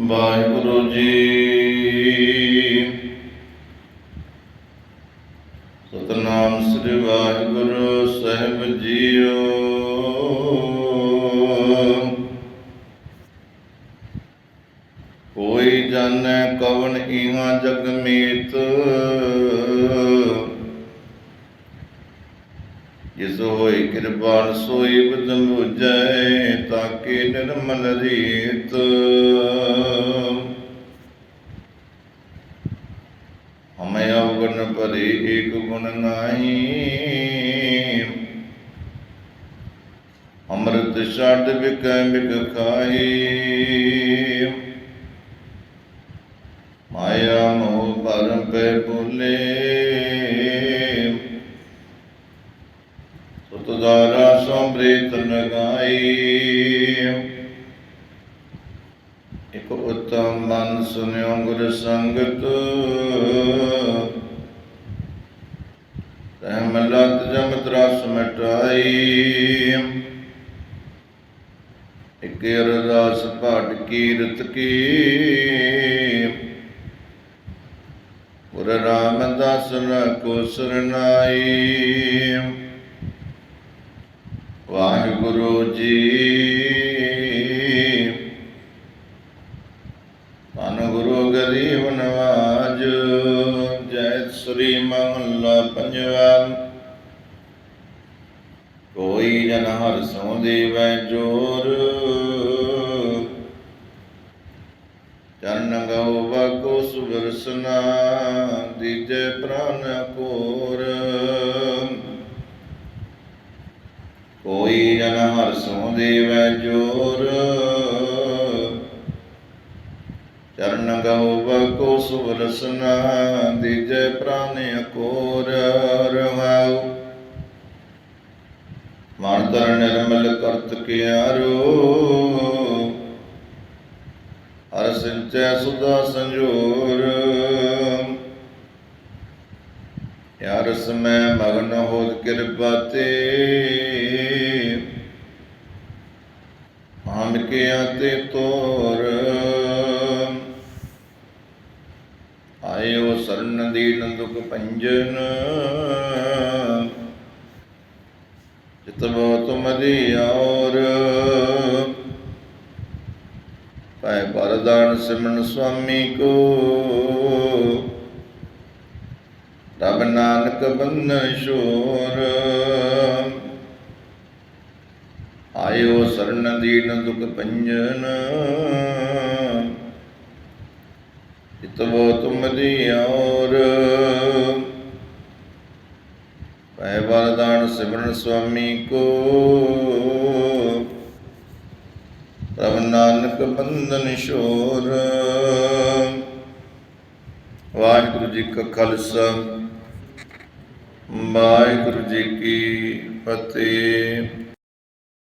ਵਾਹਿਗੁਰੂ ਜੀ। ਸਤਨਾਮ ਸ੍ਰੀ ਵਾਹਿਗੁਰੂ ਸਾਹਿਬ ਜੀਓ। ਕੋਈ ਜਾਣੈ ਕਵਣ ਇਹਾਂ ਜਗ ਮੀਤ। ਜਿਸ ਹੋਈ ਕਿਰਪਾਨ ਸੋਈ ਬਦਨ ਬੁਝੈ ਕਿ ਨਿਰਮਲ ਰੀਤ। ਅਵਗੁਣ ਭਰੇ ਏਕ ਗੁਣ ਨਾਹੀ। ਅੰਮ੍ਰਿਤ ਛੱਡ ਬਿਕੈ ਬਿਕ ਖਾਈ ਮਾਇਆ ਮੋਹ ਭਰਮ ਪੈ ਭੁਲੇ। ਸੁਤਦਾਰਾ ਸੰਬ੍ਰਿਤ ਨਗਾਈ ਇਕ ਉਤਮ ਮਨ ਸੁਨਿਓ ਗੁਰ ਸੰਗਤ। ਤੈ ਮਲਤ ਜਮ ਤਰਾਸ ਮਟਾਈ। ਇਕ ਅਰਦਾਸ ਭਾਟ ਕੀਰਤ ਕੀ। ਗੁਰ ਰਾਮਦਾਸ ਕੋ ਸਰਨਾਈ ਵਾਹਿਗੁਰੂ ਜੀ ਧੰਨ ਗੁਰੂ ਗਰੀਬ ਨਵਾਜ ਜੈ ਸ੍ਰੀ ਮਹੱਲਾ ਪੰਜਵਾ। ਕੋਈ ਜਨ ਹਰ ਸੋ ਦੇਵੈ ਜੋਰ। ਚਰਨ ਗਉ ਬਕੋ ਸੁਦਰਸਨਾ ਦੀਜੈ ਪ੍ਰਾਨ ਕੋਰ ਕੋਈ ਜਨ ਹਰ ਸੋ ਦੇਵੈ ਜੋਰ। ਚਰਨ ਗਉ ਬਕੋ ਸੁਰਸਨਾ ਦੀਜੈ ਪ੍ਰਾਨ ਅਕੋਰ ਰਹਾਉ। ਮਨ ਤਰ ਨਿਰਮਲ ਕਰਤ ਕਿਆਰੋ। ਹਰ ਸਿੰਚੈ ਸੁਦਾ ਸੰਜੋਰ। ਯਾਰ ਸਮੈ ਮਗਨ ਹੋਤ ਕਿਰਪਾ ਤੇ। ਆਮ ਕੇ ਆਤੇ ਤੋਰ ਆਇਓ ਸਰਨ ਦੀਨ ਦੁਖ ਪੰਜਨ ਚਿਤ ਬਹੁਤ ਔਰ। ਪੈ ਬਰਦਾਨ ਸਿਮਰਨ ਸੁਆਮੀ ਕੋ। ਰਬ ਨਾਨਕ ਬੰਨ ਸ਼ੋਰ ਆਇਓ ਸਰਨ ਦੀਨ ਦੁਖ ਪੰਜਨ ਇਤਵੋ ਤੁਮ ਦੀ ਔਰ। ਪੈ ਵਰਦਾਨ ਸਿਮਰਨ ਸੁਆਮੀ ਕੋ। ਰਬ ਨਾਨਕ ਬੰਧਨ ਸ਼ੋਰ ਵਾਹਿਗੁਰੂ ਜੀ ਕਾ ਖਾਲਸਾ। ਵਾਹਿਗੁਰੂ ਜੀ ਕੀ ਫਤਿਹ।